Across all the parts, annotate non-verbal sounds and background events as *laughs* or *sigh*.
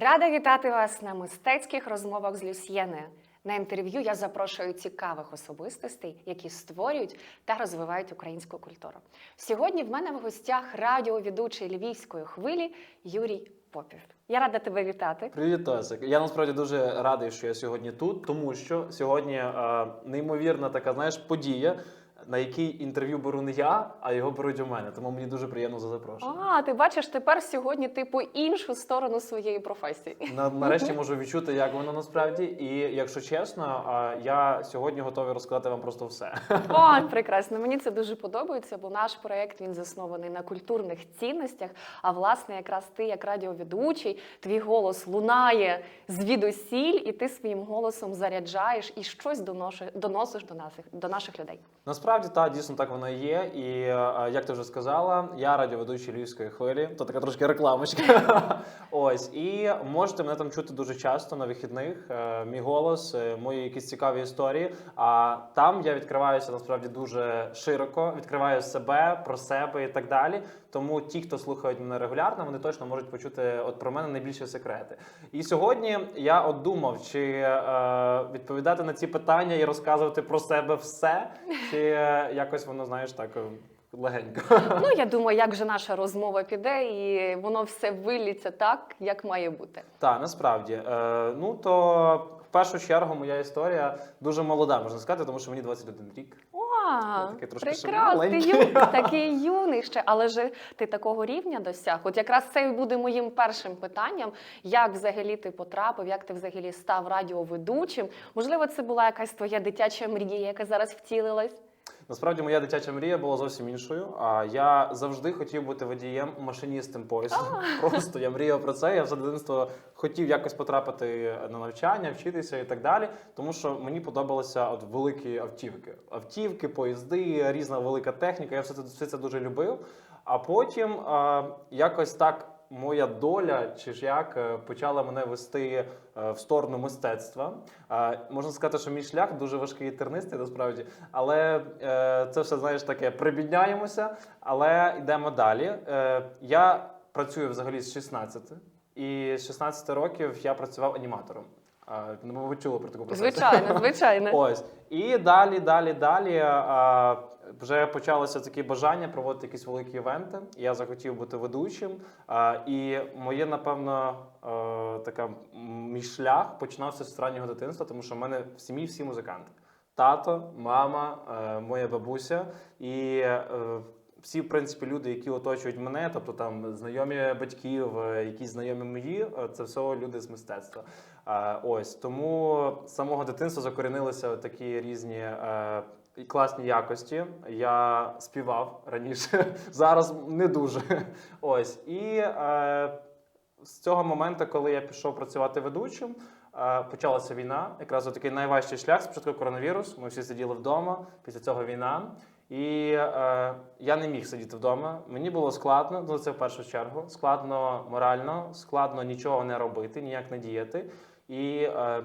Рада вітати вас на мистецьких розмовах з Люсьєною. На інтерв'ю я запрошую цікавих особистостей, які створюють та розвивають українську культуру. Сьогодні в мене в гостях радіоведучий львівської хвилі Юрій Попів. Я рада тебе вітати. Привіт, Тосик. Я насправді дуже радий, що я сьогодні тут, тому що сьогодні е, неймовірна така, знаєш, подія, на якій інтерв'ю беру не я, а його беруть у мене. Тому мені дуже приємно за запрошення. А, ти бачиш тепер сьогодні ти по іншу сторону своєї професії. На, нарешті можу відчути, як воно насправді. І якщо чесно, я сьогодні готовий розказати вам просто все. *laughs* О, прекрасно. Мені це дуже подобається, бо наш проект він заснований на культурних цінностях. А власне, якраз ти, як радіоведучий, твій голос лунає звідусіль, і ти своїм голосом заряджаєш і щось доноши- доносиш до наших до наших людей. Насправді, так, дійсно так воно і є. І е, як ти вже сказала, я радіоведучий львівської хвилі, то така трошки рекламочка. *laughs* Ось, і можете мене там чути дуже часто на вихідних. Е, Мій голос, е, мої якісь цікаві історії. А там я відкриваюся насправді дуже широко, відкриваю себе про себе і так далі. Тому ті, хто слухають мене регулярно, вони точно можуть почути от про мене найбільші секрети. І сьогодні я от думав, чи е, відповідати на ці питання і розказувати про себе все, чи якось воно, знаєш, так е, легенько. Ну я думаю, як же наша розмова піде, і воно все виліться так, як має бути. Так, насправді. Е, ну то в першу чергу моя історія дуже молода, можна сказати, тому що мені 21 рік. Ти маленький. юний, *laughs* такий юний ще, але ж ти такого рівня досяг. От якраз це і буде моїм першим питанням. Як взагалі ти потрапив, як ти взагалі став радіоведучим? Можливо, це була якась твоя дитяча мрія, яка зараз втілилась? Насправді моя дитяча мрія була зовсім іншою. А я завжди хотів бути водієм машиністом поїзду. *laughs* Просто я мріяв про це. Я все дитинство хотів якось потрапити на навчання, вчитися і так далі. Тому що мені подобалися от великі автівки. Автівки, поїзди, різна велика техніка. Я все це, все це дуже любив. А потім е, якось так. Моя доля, чи ж як е, почала мене вести е, в сторону мистецтва. Е, Можна сказати, що мій шлях дуже важкий і тернистий, насправді, але це все знаєш таке. Прибідняємося, але йдемо далі. Я працюю взагалі з 16, і з 16 років я працював аніматором. Ну, ви чули про таку професію? Звичайно, звичайно. *laughs* Ось. І далі, далі, далі вже почалося такі бажання проводити якісь великі івенти. Я захотів бути ведучим. І моє, напевно, е, така мій шлях починався з раннього дитинства, тому що в мене в сім'ї всі музиканти. Тато, мама, е, моя бабуся і. Всі, в принципі, люди, які оточують мене, тобто там знайомі батьків, якісь знайомі мої, е, це все люди з мистецтва. Е, Ось тому з самого дитинства закорінилися такі різні е, і класні якості. Я співав раніше, *laughs* зараз не дуже. Ось і е, з цього моменту, коли я пішов працювати ведучим. е, Почалася війна, якраз такий найважчий шлях. Спочатку коронавірус. Ми всі сиділи вдома. Після цього війна. І е, я не міг сидіти вдома. Мені було складно, ну це в першу чергу. Складно морально, складно нічого не робити, ніяк не діяти. І е,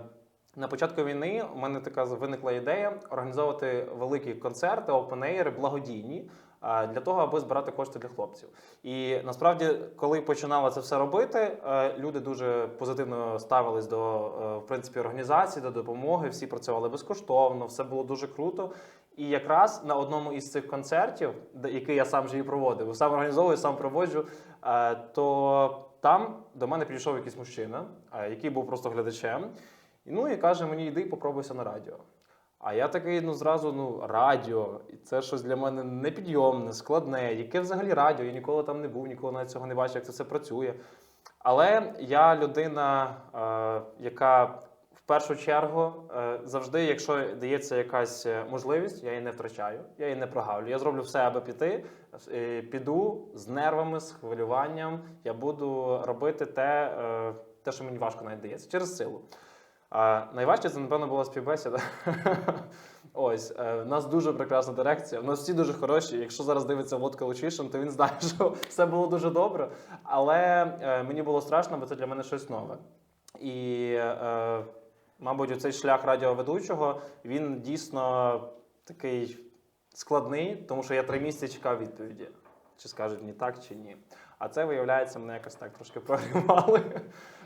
на початку війни у мене така виникла ідея організовувати великі концерти, опенейри, благодійні. Для того аби збирати кошти для хлопців, і насправді, коли починала це все робити, е, люди дуже позитивно ставились до е, в принципі організації, до допомоги. Всі працювали безкоштовно, все було дуже круто. І якраз на одному із цих концертів, який я сам же і проводив, сам організовую, сам проводжу, е, то там до мене підійшов якийсь мужчина, який був просто глядачем. Ну і каже: мені йди, попробуйся на радіо. А я такий, ну зразу, ну, радіо, і це щось для мене непідйомне, складне. Яке взагалі радіо? Я ніколи там не був, ніколи навіть цього не бачив, як це все працює. Але я людина, е, яка в першу чергу е, завжди, якщо дається якась е, можливість, я її не втрачаю, я її не прогавлю. Я зроблю все, аби піти. Е, Піду з нервами, з хвилюванням. Я буду робити те, е, те, що мені важко навіть дається, через силу. А найважче це, напевно, була співбесіда. *laughs* Ось, е, в нас дуже прекрасна дирекція. У нас всі дуже хороші. Якщо зараз дивиться Водка Лучишин, то він знає, *laughs* що все було дуже добре. Але е, мені було страшно, бо це для мене щось нове. І, е, мабуть, цей шлях радіоведучого він дійсно такий складний, тому що я три місяці чекав відповіді, чи скажуть мені так, чи ні. А це виявляється, мене якось так трошки прогрівали,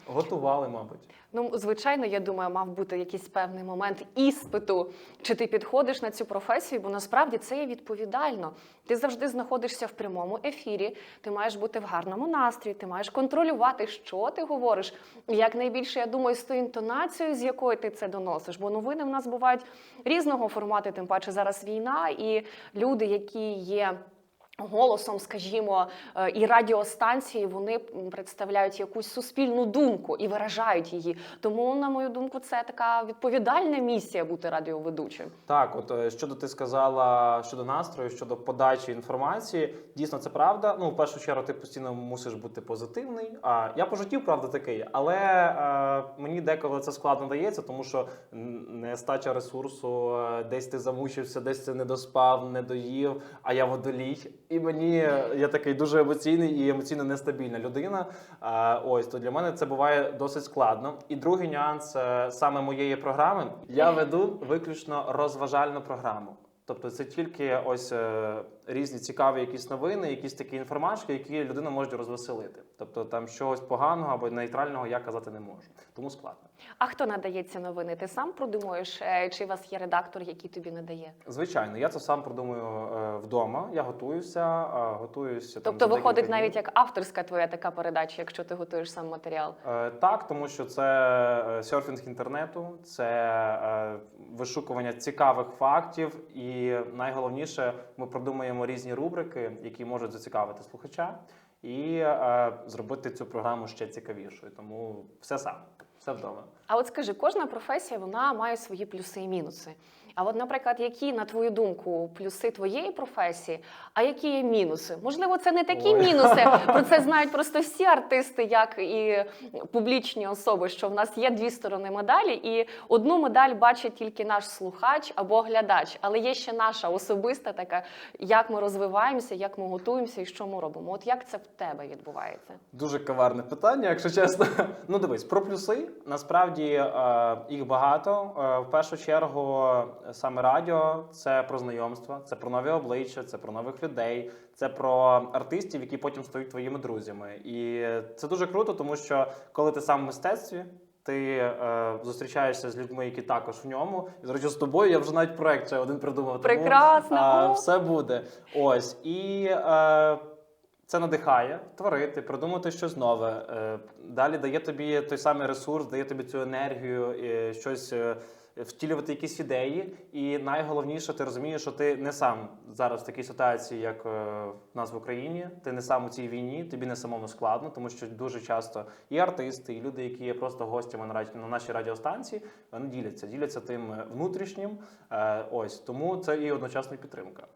готували, мабуть. Ну, звичайно, я думаю, мав бути якийсь певний момент іспиту, чи ти підходиш на цю професію, бо насправді це є відповідально. Ти завжди знаходишся в прямому ефірі, ти маєш бути в гарному настрої, ти маєш контролювати, що ти говориш. І якнайбільше, я думаю, з тою інтонацією, з якою ти це доносиш. Бо новини в нас бувають різного формату, тим паче зараз війна, і люди, які є. Голосом, скажімо, е, і радіостанції вони представляють якусь суспільну думку і виражають її. Тому, на мою думку, це така відповідальна місія бути радіоведучим. Так, от е, щодо ти сказала щодо настрою, щодо подачі інформації, дійсно це правда. Ну, в першу чергу, ти постійно мусиш бути позитивний. А я по життю, правда, такий, але е, мені деколи це складно дається, тому що нестача ресурсу, е, десь ти замучився, десь ти не доспав, не доїв, а я водолій. І мені я такий дуже емоційний і емоційно нестабільна людина. А ось то для мене це буває досить складно. І другий нюанс е, саме моєї програми. Я веду виключно розважальну програму. Тобто це тільки ось е, різні цікаві якісь новини, якісь такі інформашки, які людину можуть розвеселити. Тобто там чогось поганого або нейтрального я казати не можу. Тому складно. А хто надає ці новини? Ти сам продумуєш, е, чи у вас є редактор, який тобі надає? Звичайно, я це сам продумую е, вдома. Я готуюся, е, готуюся. там, Тобто за виходить декілька навіть як авторська твоя така передача, якщо ти готуєш сам матеріал. Так, тому що це серфінг інтернету, це вишукування цікавих фактів, і найголовніше, ми продумуємо різні рубрики, які можуть зацікавити слухача, і е, зробити цю програму ще цікавішою. Тому все сам, все вдома. А от скажи, кожна професія вона має свої плюси і мінуси. А от, наприклад, які, на твою думку, плюси твоєї професії, а які є мінуси? Можливо, це не такі Ой. мінуси. *laughs* Про це знають просто всі артисти, як і публічні особи, що в нас є дві сторони медалі, і одну медаль бачить тільки наш слухач або глядач. Але є ще наша особиста така, як ми розвиваємося, як ми готуємося і що ми робимо. От як це в тебе відбувається? Дуже каварне питання, якщо чесно. *laughs* Ну дивись, про плюси. Насправді е, їх багато. Е, в першу чергу, саме радіо це про знайомства, це про нові обличчя, це про нових людей, це про артистів, які потім стають твоїми друзями. І це дуже круто, тому що коли ти сам в мистецтві. Ти е, зустрічаєшся з людьми, які також в ньому. І, речі, з тобою я вже навіть проект ще один придумав. Тому, е, все буде. Ось. І е, це надихає творити, придумати щось нове. Е, Далі дає тобі той самий ресурс, дає тобі цю енергію, е, щось е, втілювати якісь ідеї. І найголовніше, ти розумієш, що ти не сам зараз в такій ситуації, як е, в нас в Україні. Ти не сам у цій війні, тобі не самому складно, тому що дуже часто і артисти, і люди, які є просто гостями на на нашій радіостанції, вони діляться, діляться тим е, внутрішнім. Е, Ось тому це і одночасна підтримка.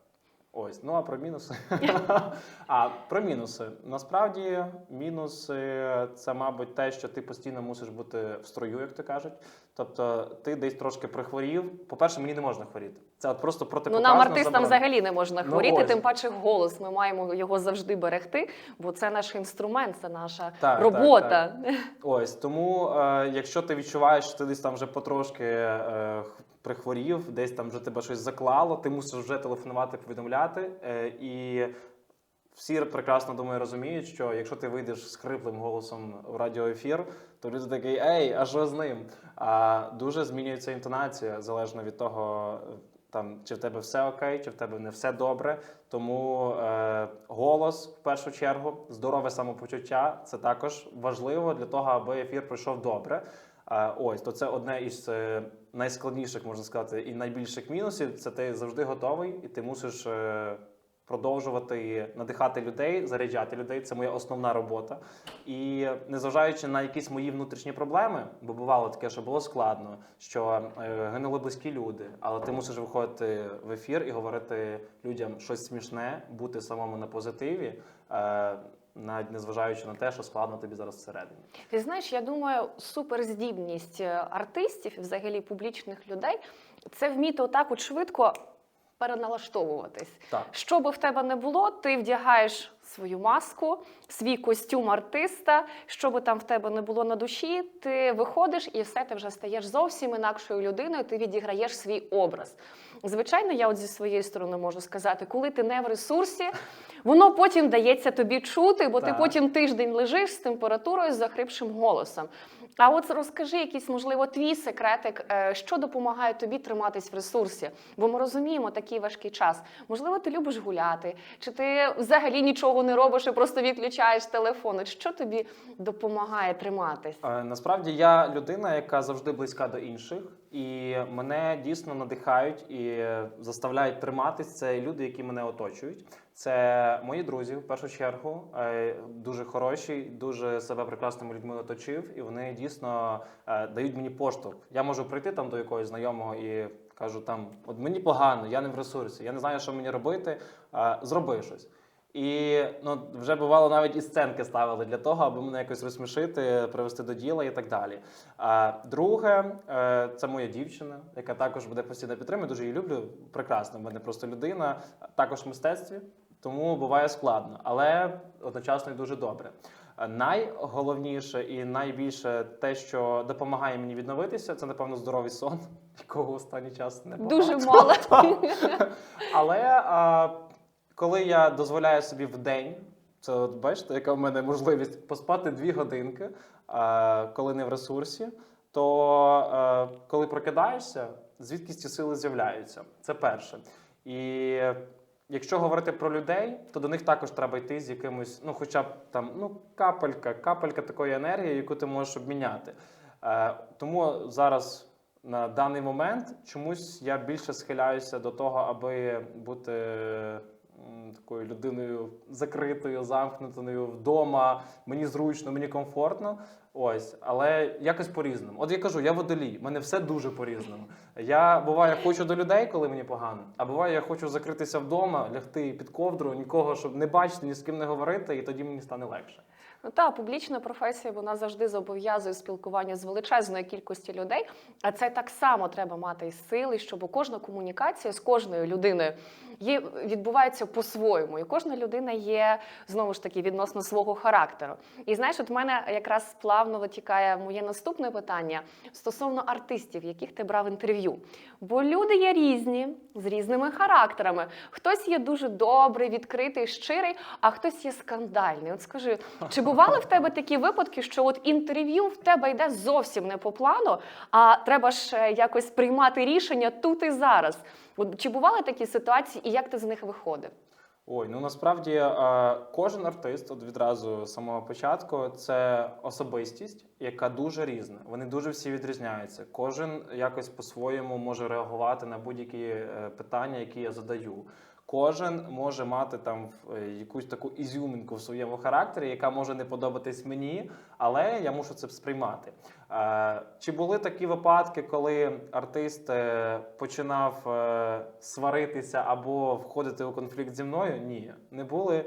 Ось, ну а про мінуси. *laughs* а про мінуси. Насправді, мінуси це, мабуть, те, що ти постійно мусиш бути в строю, як то кажуть. Тобто, ти десь трошки прихворів. По-перше, мені не можна хворіти. Це от просто Ну нам артистам взагалі не можна Ну, хворіти, ось. тим паче голос. Ми маємо його завжди берегти, бо це наш інструмент, це наша Так, робота. Ось тому, е, якщо ти відчуваєш, що ти десь там вже потрошки е, прихворів, десь там вже тебе щось заклало, ти мусиш вже телефонувати, повідомляти. Е, і всі прекрасно думаю розуміють, що якщо ти вийдеш з хриплим голосом в радіоефір, то люди такі, ей, а що з ним? А дуже змінюється інтонація залежно від того. Там чи в тебе все окей, чи в тебе не все добре. Тому е, голос в першу чергу, здорове самопочуття це також важливо для того, аби ефір пройшов добре. Е, ось то це одне із е, найскладніших, можна сказати, і найбільших мінусів. Це ти завжди готовий, і ти мусиш е, продовжувати надихати людей, заряджати людей. Це моя основна робота. І незважаючи на якісь мої внутрішні проблеми, бо бувало таке, що було складно, що е, гинули близькі люди, але ти мусиш виходити в ефір і говорити людям щось смішне, бути самому на позитиві. Е, навіть незважаючи на те, що складно тобі зараз всередині. Ти знаєш, я думаю, суперздібність е, артистів взагалі публічних людей це вміти отак от швидко переналаштовуватись. Так. Що би в тебе не було, ти вдягаєш свою маску, свій костюм артиста, що би там в тебе не було на душі, ти виходиш і все, ти вже стаєш зовсім інакшою людиною, ти відіграєш свій образ. Звичайно, я от зі своєї сторони можу сказати, коли ти не в ресурсі, воно потім дається тобі чути, бо ти потім тиждень лежиш з температурою, з захрипшим голосом. А от розкажи якийсь, можливо, твій секретик, е, що допомагає тобі триматись в ресурсі. Бо ми розуміємо такий важкий час. Можливо, ти любиш гуляти, чи ти взагалі нічого не робиш і просто відключаєш телефон. Що тобі допомагає триматись? Е, Насправді я людина, яка завжди близька до інших, і мене дійсно надихають і заставляють триматись. Це люди, які мене оточують. Це мої друзі, в першу чергу, е, дуже хороші, дуже себе прекрасними людьми оточив, і вони дійсно е, дають мені поштовх. Я можу прийти там до якогось знайомого і кажу там: от мені погано, я не в ресурсі, я не знаю, що мені робити. е, Зроби щось. І ну, вже бувало навіть і сценки ставили для того, аби мене якось розсмішити, привести до діла і так далі. А друге, е, це моя дівчина, яка також буде постійно підтримує. Дуже її люблю. Прекрасна в мене просто людина, також в мистецтві, тому буває складно, але одночасно і дуже добре. Найголовніше і найбільше те, що допомагає мені відновитися, це напевно здоровий сон, *laughs* якого останній час не Дуже мало. *laughs* але а, коли я дозволяю собі в день, це от бачите, яка в мене можливість поспати дві годинки, коли не в ресурсі, то коли прокидаєшся, звідки ці сили з'являються. Це перше. І якщо говорити про людей, то до них також треба йти з якимось, ну, хоча б там ну, капелька, капелька такої енергії, яку ти можеш обміняти. Е, тому зараз на даний момент чомусь я більше схиляюся до того, аби бути такою людиною закритою, замкнутою вдома. Мені зручно, мені комфортно. Ось, але якось по-різному. От я кажу, я водолій, мене все дуже по-різному. Я буває хочу до людей, коли мені погано, а буває, я хочу закритися вдома, лягти під ковдру, нікого, щоб не бачити, ні з ким не говорити, і тоді мені стане легше. Ну та публічна професія вона завжди зобов'язує спілкування з величезною кількістю людей. А це так само треба мати і сили, щоб кожна комунікація з кожною людиною є відбувається по-своєму. І кожна людина є знову ж таки відносно свого характеру. І знаєш, от в мене якраз плавно витікає моє наступне питання стосовно артистів, яких ти брав інтерв'ю. Бо люди є різні з різними характерами. Хтось є дуже добрий, відкритий, щирий, а хтось є скандальний. От скажи, чи бували в тебе такі випадки, що от інтерв'ю в тебе йде зовсім не по плану, а треба ж е, якось приймати рішення тут і зараз? От чи бували такі ситуації, і як ти з них виходив? Ой, ну насправді е, кожен артист, от відразу з самого початку, це особистість, яка дуже різна. Вони дуже всі відрізняються. Кожен якось по-своєму може реагувати на будь-які е, питання, які я задаю. Кожен може мати там е, якусь таку ізюминку в своєму характері, яка може не подобатись мені, але я мушу це сприймати. Е, Чи були такі випадки, коли артист е, починав сваритися або входити у конфлікт зі мною? Ні, не були.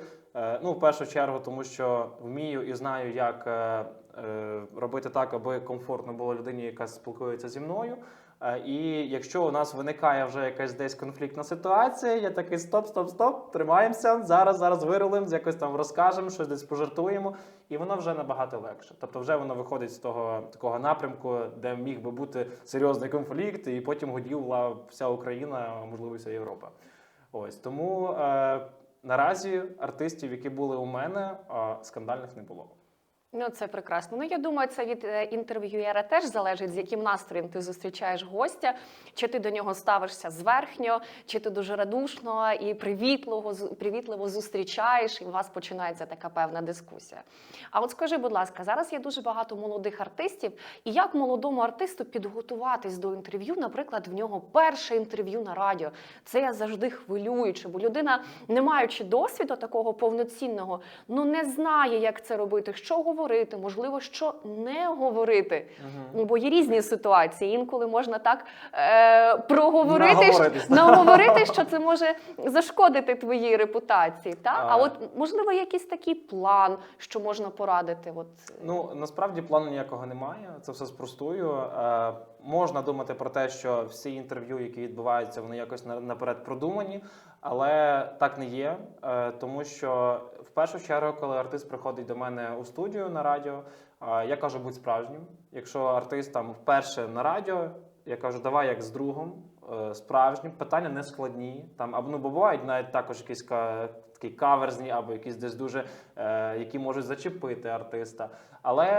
Ну, в першу чергу, тому що вмію і знаю, як робити так, аби комфортно було людині, яка спілкується зі мною. Е, І якщо у нас виникає вже якась десь конфліктна ситуація, я такий стоп, стоп, стоп, тримаємося. Зараз, зараз вирулимо, якось там розкажемо, щось десь пожартуємо, і воно вже набагато легше. Тобто, вже воно виходить з того такого напрямку, де міг би бути серйозний конфлікт, і потім годіла вся Україна, можливо, вся Європа. Ось тому е, наразі артистів, які були у мене, е, скандальних не було. Ну, це прекрасно. Ну, я думаю, це від е, інтерв'юєра теж залежить, з яким настроєм ти зустрічаєш гостя, чи ти до нього ставишся зверхньо, чи ти дуже радушно і привітливо, привітливо зустрічаєш, і у вас починається така певна дискусія. А от скажи, будь ласка, зараз є дуже багато молодих артистів, і як молодому артисту підготуватись до інтерв'ю, наприклад, в нього перше інтерв'ю на радіо. Це я завжди хвилююче, бо людина, не маючи досвіду такого повноцінного, ну не знає, як це робити, що говорити, можливо, що не говорити. Ну, бо є різні ситуації. Інколи можна так е, проговорити, що, наговорити, що це може зашкодити твоїй репутації. Так? А А. от можливо, якийсь такий план, що можна порадити. От Ну насправді плану ніякого немає. Це все спростую. Е, можна думати про те, що всі інтерв'ю, які відбуваються, вони якось на- наперед продумані. Але так не є, е, тому що в першу чергу, коли артист приходить до мене у студію на радіо, е, я кажу, будь справжнім. Якщо артист там вперше на радіо, я кажу, давай як з другом, е, справжнім. Питання не складні. Там або ну бувають навіть також якісь такі каверзні, або якісь десь дуже які можуть зачепити артиста. Але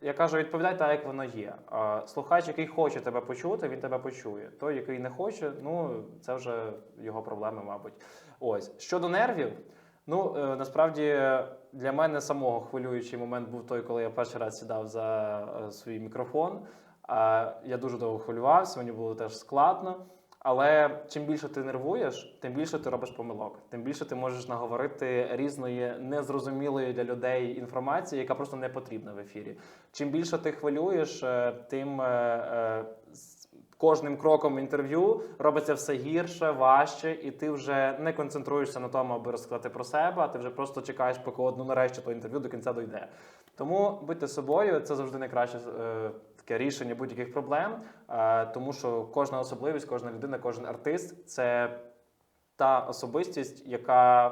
я кажу, відповідай так, як воно є. Е, слухач, який хоче тебе почути, він тебе почує. Той, який не хоче, ну це вже його проблеми, мабуть. Ось щодо нервів. Ну е, насправді для мене самого хвилюючий момент був той, коли я перший раз сідав за е, свій мікрофон. Я дуже довго хвилювався, мені було теж складно. Але чим більше ти нервуєш, тим більше ти робиш помилок, тим більше ти можеш наговорити різної незрозумілої для людей інформації, яка просто не потрібна в ефірі. Чим більше ти хвилюєш, е, тим е, е, кожним кроком інтерв'ю робиться все гірше, важче, і ти вже не концентруєшся на тому, аби розказати про себе, а ти вже просто чекаєш, поки одну нарешті то інтерв'ю до кінця дойде. Тому будьте собою, це завжди найкраще таке рішення будь-яких проблем, е, тому що кожна особливість, кожна людина, кожен артист це та особистість, яка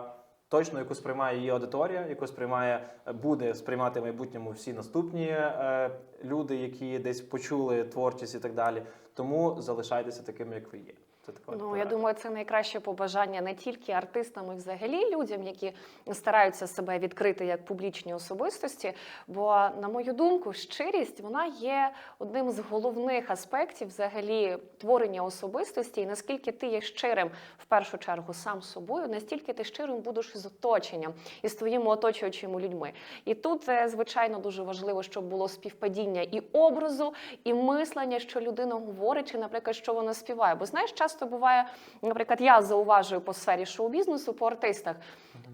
точно яку сприймає її аудиторія, яку сприймає, буде сприймати в майбутньому всі наступні е, люди, які десь почули творчість і так далі. Тому залишайтеся такими, як ви є. Це така Ну, я думаю, це найкраще побажання не тільки артистам, і взагалі людям, які стараються себе відкрити як публічні особистості. Бо, на мою думку, щирість вона є одним з головних аспектів взагалі творення особистості. І наскільки ти є щирим в першу чергу сам з собою, настільки ти щирим будеш з оточенням і з твоїми оточуючими людьми. І тут, е, звичайно, дуже важливо, щоб було співпадіння і образу, і мислення, що людина говорить, чи, наприклад, що вона співає. Бо знаєш, часто буває, наприклад, я зауважую по сфері шоу-бізнесу, по артистах.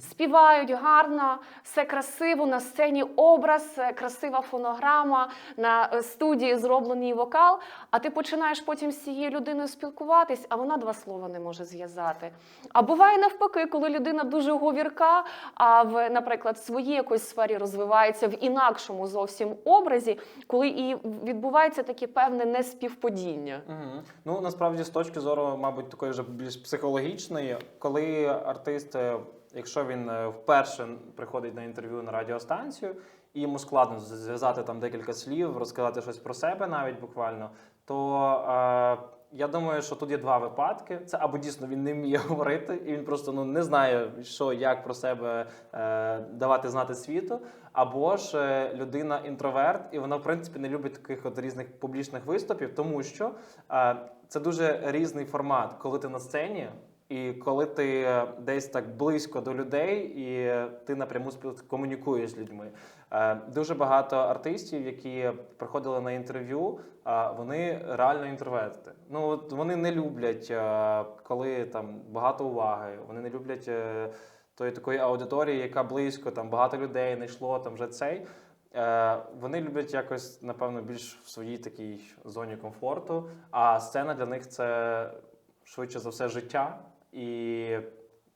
Співають гарно, все красиво на сцені образ, е, красива фонограма, на е, студії зроблений вокал. А ти починаєш потім з цією людиною спілкуватись, а вона два слова не може зв'язати. А буває навпаки, коли людина дуже говірка, а в, наприклад, в своїй якоїсь сфері розвивається в інакшому зовсім образі, коли і відбувається таке певне неспівпадіння. Угу. Ну насправді з точки зору, мабуть, такої вже більш психологічної, коли артист, е, якщо він е, вперше приходить на інтерв'ю на радіостанцію, і йому складно зв'язати там декілька слів, розказати щось про себе навіть буквально, то е, я думаю, що тут є два випадки. Це або дійсно він не вміє *laughs* говорити, і він просто ну не знає, що як про себе е, давати знати світу. Або ж е, людина інтроверт, і вона в принципі не любить таких от різних публічних виступів, тому що е, це дуже різний формат, коли ти на сцені. І коли ти е, десь так близько до людей, і ти напряму комунікуєш з людьми. Е, Дуже багато артистів, які приходили на інтерв'ю, е, вони реально інтроверти. Ну от вони не люблять, коли там багато уваги. Вони не люблять тої такої аудиторії, яка близько, там багато людей не йшло, там вже цей. Вони люблять якось, напевно, більш в своїй такій зоні комфорту. А сцена для них це швидше за все життя. І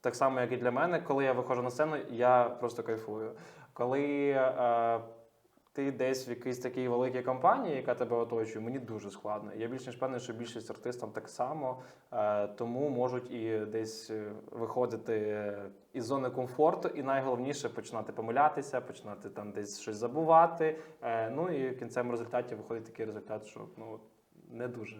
так само, як і для мене, коли я виходжу на сцену, я просто кайфую. Коли е, ти десь в якійсь такій великій компанії, яка тебе оточує, мені дуже складно. Я більш ніж певний, що більшість артистам так само, е, тому можуть і десь е, виходити е, із зони комфорту, і найголовніше починати помилятися, починати там десь щось забувати. Е, ну і в кінцевому результаті виходить такий результат, що ну не дуже.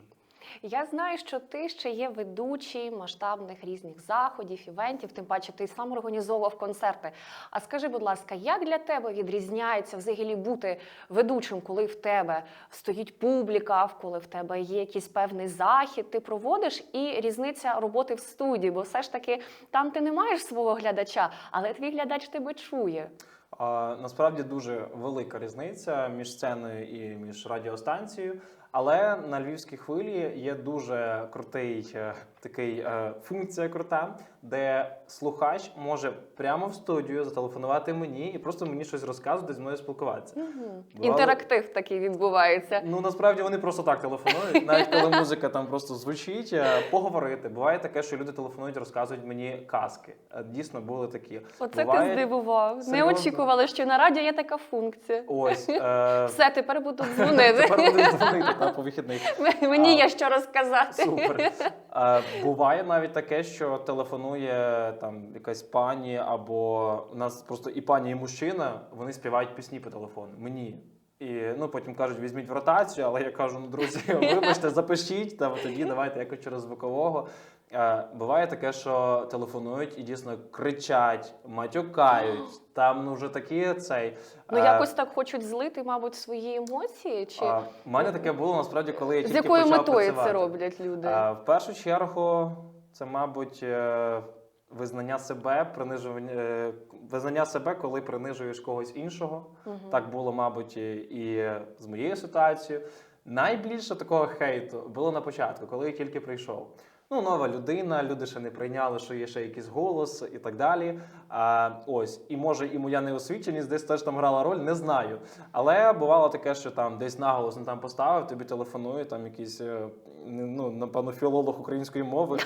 Я знаю, що ти ще є ведучий масштабних різних заходів, івентів, тим паче ти сам організовував концерти. А скажи, будь ласка, як для тебе відрізняється взагалі бути ведучим, коли в тебе стоїть публіка, коли в тебе є якийсь певний захід, ти проводиш і різниця роботи в студії? Бо все ж таки там ти не маєш свого глядача, але твій глядач тебе чує. А, насправді дуже велика різниця між сценою і між радіостанцією. Але на львівській хвилі є дуже крутий е, такий е, функція крута, де слухач може прямо в студію зателефонувати мені і просто мені щось розказувати, зі мною спілкуватися. Бувало- Інтерактив такий відбувається. Ну насправді вони просто так телефонують, навіть коли музика там просто звучить, е, поговорити. Буває таке, що люди телефонують, розказують мені казки. Дійсно були такі. Оце Буває- ти здивував. Не очікували, що на радіо є така функція. Ось е, Все, тепер буду *laughs* дзвонити. Тепер будуть дзвонити. Да, по вихідних. *laughs* Мені А, є що розказати. Супер. *laughs* Буває навіть таке, що телефонує там якась пані, або у нас просто і пані, і мужчина, вони співають пісні по телефону. Мені. І ну потім кажуть, візьміть в ротацію, але я кажу, ну друзі, *laughs* вибачте, запишіть, та тоді давайте якось через звукового. Е, буває таке, що телефонують і дійсно кричать, матюкають. Там ну вже такі цей. Ну е, якось так хочуть злити, мабуть, свої емоції. Чи У мене таке було насправді, коли я з якою почав метою працювати. це роблять люди? Е, В першу чергу, це, мабуть, е, визнання себе, принижування е, визнання себе, коли принижуєш когось іншого. Мгм. Так було, мабуть, і з моєю ситуацією. Найбільше такого хейту було на початку, коли я тільки прийшов. Ну, нова людина, люди ще не прийняли, що є ще якийсь голос і так далі. А, ось, і може, і моя неосвіченість десь теж там грала роль, не знаю. Але бувало таке, що там десь наголос не там поставив, тобі телефонує там якийсь, е, ну, напевно, філолог української мови.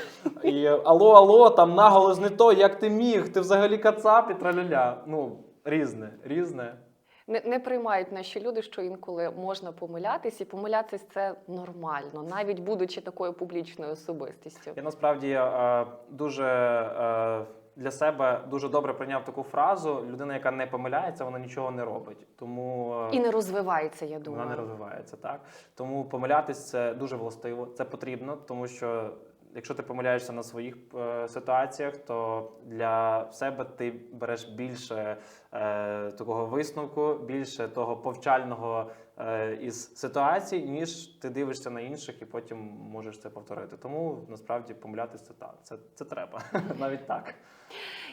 І алло, алло, там наголос не то, як ти міг, ти взагалі кацап і траляля. Ну, різне, різне. Не, не приймають наші люди, що інколи можна помилятись, і помилятись це нормально, навіть будучи такою публічною особистістю. Я насправді е, дуже е, для себе дуже добре прийняв таку фразу: людина, яка не помиляється, вона нічого не робить. Тому е, І не розвивається, я думаю. вона не розвивається, так тому помилятись це дуже властиво, це потрібно, тому що. Якщо ти помиляєшся на своїх е, ситуаціях, то для себе ти береш більше е, такого висновку, більше того повчального із ситуацій, ніж ти дивишся на інших і потім можеш це повторити. Тому насправді помилятися так. Це, це треба *laughs* навіть так.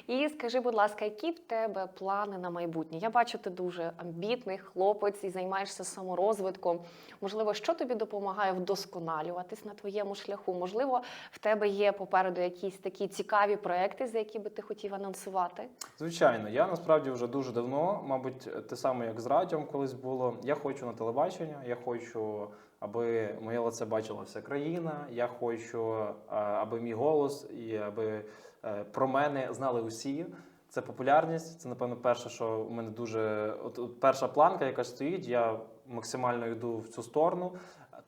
І скажи, будь ласка, які в тебе плани на майбутнє? Я бачу, ти дуже амбітний хлопець і займаєшся саморозвитком. Можливо, що тобі допомагає вдосконалюватись на твоєму шляху? Можливо, в тебе є попереду якісь такі цікаві проекти, за які би ти хотів анонсувати? Звичайно, я насправді вже дуже давно, мабуть, те саме як з радіом колись було. Я хочу на телебачення, я хочу, аби моє лице бачила вся країна. Я хочу, е, аби мій голос і аби е, про мене знали усі. Це популярність. Це напевно перше, що у мене дуже от, от перша планка, яка стоїть. Я максимально йду в цю сторону.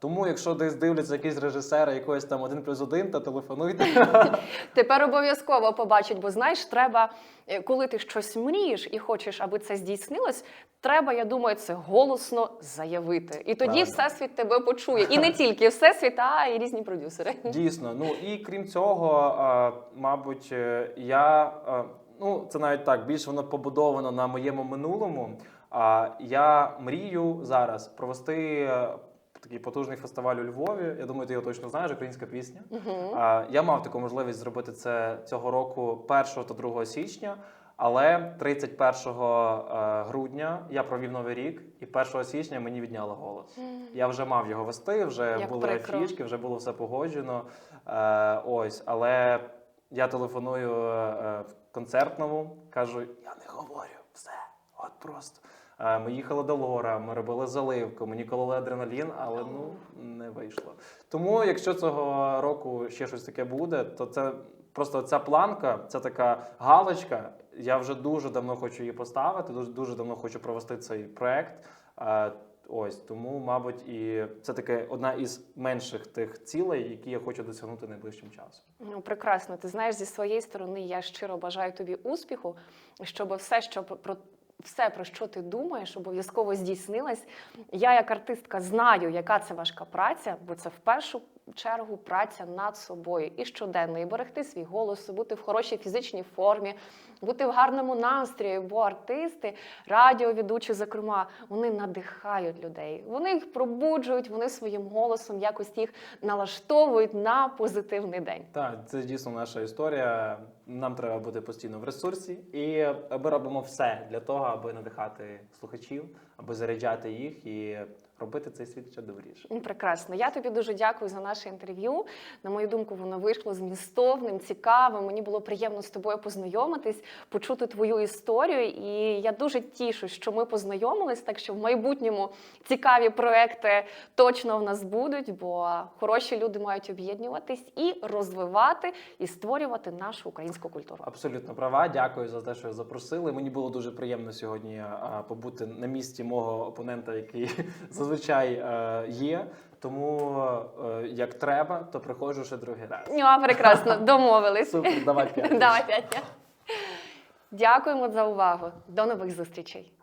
Тому, якщо десь дивляться якісь режисери, якогось там один плюс один, то телефонуйте. *laughs* Тепер обов'язково побачить, бо знаєш, треба, е, коли ти щось мрієш і хочеш, аби це здійснилось. Треба, я думаю, це голосно заявити. І тоді Правильно. всесвіт тебе почує. І не *laughs* тільки всесвіт, а й різні продюсери. Дійсно, ну і крім цього, мабуть, е, я ну це навіть так більш воно побудовано на моєму минулому. А я мрію зараз провести е, такий потужний фестиваль у Львові. Я думаю, ти його точно знаєш, українська пісня. Мгм. А, Я мав таку можливість зробити це цього року 1 та 2 січня. Але 31 е, грудня я провів новий рік, і 1 січня мені відняли голос. Я вже мав його вести, вже Як були прикро. афішки, вже було все погоджено. Е, ось, але я телефоную е, в концертному, кажу: я не говорю, все, от просто. Ми їхали до Лора, ми робили заливку, мені кололи адреналін, але ну не вийшло. Тому, якщо цього року ще щось таке буде, то це просто ця планка, це така галочка. Я вже дуже давно хочу її поставити, дуже дуже давно хочу провести цей проект. Ось тому, мабуть, і це таке одна із менших тих цілей, які я хочу досягнути найближчим часом. Ну, прекрасно. Ти знаєш, зі своєї сторони я щиро бажаю тобі успіху, щоб все, що про все, про що ти думаєш, обов'язково здійснилось. Я, як артистка, знаю, яка це важка праця, бо це в першу чергу праця над собою і щоденно, і берегти свій голос, бути в хорошій фізичній формі, бути в гарному настрої, бо артисти, радіоведучі, зокрема, вони надихають людей. Вони їх пробуджують, вони своїм голосом якось їх налаштовують на позитивний день. Так, це дійсно наша історія. Нам треба бути постійно в ресурсі, і ми робимо все для того, аби надихати слухачів, аби заряджати їх і робити цей світ ще добріше. Ну, Прекрасно. Я тобі дуже дякую за наше інтерв'ю. На мою думку, воно вийшло змістовним, цікавим. Мені було приємно з тобою познайомитись, почути твою історію. І я дуже тішу, що ми познайомились, так що в майбутньому цікаві проекти точно в нас будуть, бо хороші люди мають об'єднуватись і розвивати і створювати нашу українську культуру. Абсолютно права. Дякую за те, що запросили. Мені було дуже приємно сьогодні побути на місці мого опонента, який *laughs* зазвичай е, є. Тому е, як треба, то приходжу ще другий раз. Ну, прекрасно, домовились. Супер, давай п'ять. Давай п'ять. Дякуємо за увагу. До нових зустрічей.